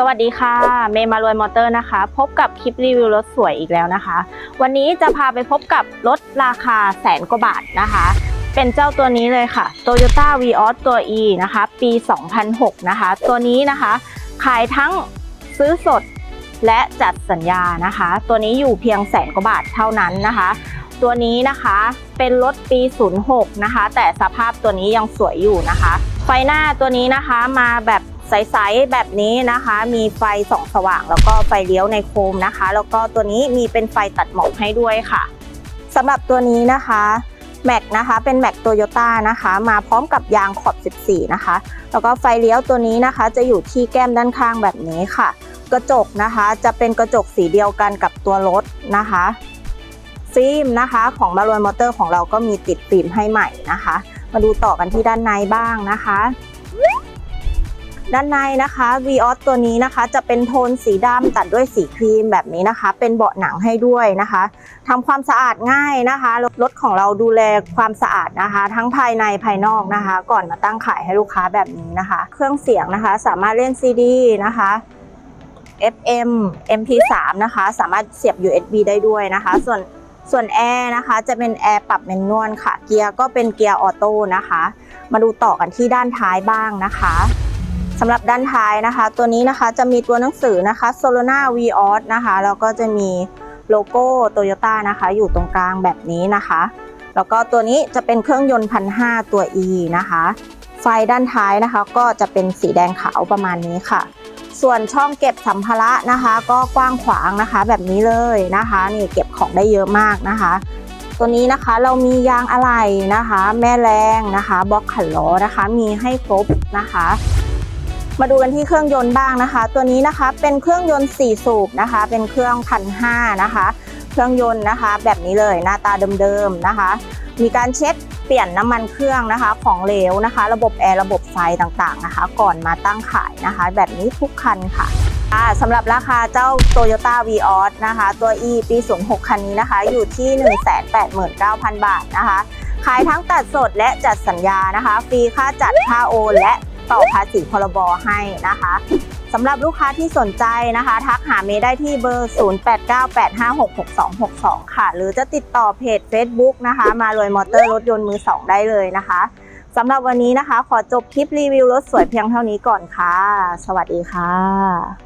สวัสดีค่ะ เมย์มารวยมอเตอร์นะคะ พบกับคลิปรีวิวรถสวยอีกแล้วนะคะ วันนี้จะพาไปพบกับรถราคาแสนกว่าบาทนะคะ เป็นเจ้าตัวนี้เลยค่ะ Toyota Vios ตัว E นะคะ ปี 2006 นะคะ ตัวนี้นะคะ ขายทั้งซื้อสดและจัดสัญญานะคะ ตัวนี้อยู่เพียงแสนกว่าบาทเท่านั้นนะคะ ตัวนี้นะคะเป็นรถปี 06 นะคะ แต่สภาพตัวนี้ยังสวยอยู่นะคะ ไฟหน้าตัวนี้นะคะมาแบบ ใสๆแบบนี้นะคะ มีไฟส่องสว่าง แล้วก็ไฟเลี้ยวในโคมนะคะ แล้วก็ตัวนี้มีเป็นไฟตัดหมอกให้ด้วยค่ะสำหรับตัวนี้นะคะแม็กนะคะเป็นแม็กโตโยต้านะคะ มาพร้อมกับยางขอบ 14 นะคะ แล้วก็ไฟเลี้ยวตัวนี้นะคะ จะอยู่ที่แก้มด้านข้างแบบนี้ค่ะ กระจกนะคะจะเป็นกระจกสีเดียวกันกับตัวรถนะคะฟิล์มนะคะของมารวยมอเตอร์ของเราก็มีติดฟิล์มให้ใหม่นะคะ มาดูต่อกันที่ด้านในบ้างนะคะ ด้านในนะคะ v ีออตัวนี้นะคะ จะเป็นโทนสีดำตัดด้วยสีครีมแบบนี้นะคะ เป็นเบาะหนังให้ด้วยนะคะทำความสะอาดง่ายนะคะรถของเราดูแลความสะอาดนะคะ ทั้งภายในภายนอกนะคะ ก่อนมาตั้งขายให้ลูกค้าแบบนี้นะคะ เครื่องเสียงนะคะ สามารถเล่น CD นะคะ FM MP3 นะคะ สามารถเสียบ USB ได้ด้วยนะคะ ส่วนส่วนแอร์นะคะจะเป็นแอร์ปรับแมนนวลค่ะ เกียร์ก็เป็นเกียร์ออโต้นะคะ มาดูต่อกันที่ด้านท้ายบ้างนะคะ สำหรับด้านท้ายนะคะ ตัวนี้นะคะจะมีตัวหนังสือนะคะ Solana v o s นะคะแล้วก็จะมีโลโก้ Toyota นะคะ อยู่ตรงกลางแบบนี้นะคะ แล้วก็ตัวนี้จะเป็นเครื่องยนต์พันห้าตัว E นะคะ ไฟด้านท้ายนะคะ ก็จะเป็นสีแดงขาวประมาณนี้ค่ะ ส่วนช่องเก็บสัมภาระนะคะ ก็กว้างขวางนะคะ แบบนี้เลยนะคะนี่เก็บของได้เยอะมากนะคะ ตัวนี้นะคะเรามียางอะไหล่นะคะ แม่แรงนะคะบล็อกขันล้อนะคะ มีให้ครบนะคะ มาดูกันที่เครื่องยนต์บ้างนะคะ ตัวนี้นะคะเป็นเครื่องยนต์ 4 สูบนะคะ เป็นเครื่องพันห้านะคะ เครื่องยนต์นะคะ แบบนี้เลยหน้าตาเดิมๆนะคะ มีการเช็คเปลี่ยนน้ำมันเครื่องนะคะ ของเหลวนะคะ ระบบแอร์ระบบไฟต่างๆนะคะ ก่อนมาตั้งขายนะคะ แบบนี้ทุกคันค่ะสำหรับราคาเจ้า Toyota Vios นะคะ ตัว E ปี 06 คันนี้นะคะ อยู่ที่ 189,000 บาทนะคะ ขายทั้งตัดสดและจัดสัญญานะคะ ฟรีค่าจัดค่าโอนและ ต่อภาษีพรบให้นะคะสำหรับลูกค้าที่สนใจนะคะ ทักหาเมย์ได้ที่เบอร์ 0898566262 ค่ะ หรือจะติดต่อเพจ Facebook นะคะ มารวยมอเตอร์รถยนต์มือ 2 ได้เลยนะคะสำหรับวันนี้นะคะ ขอจบคลิปรีวิวรถสวยเพียงเท่านี้ก่อนค่ะ สวัสดีค่ะ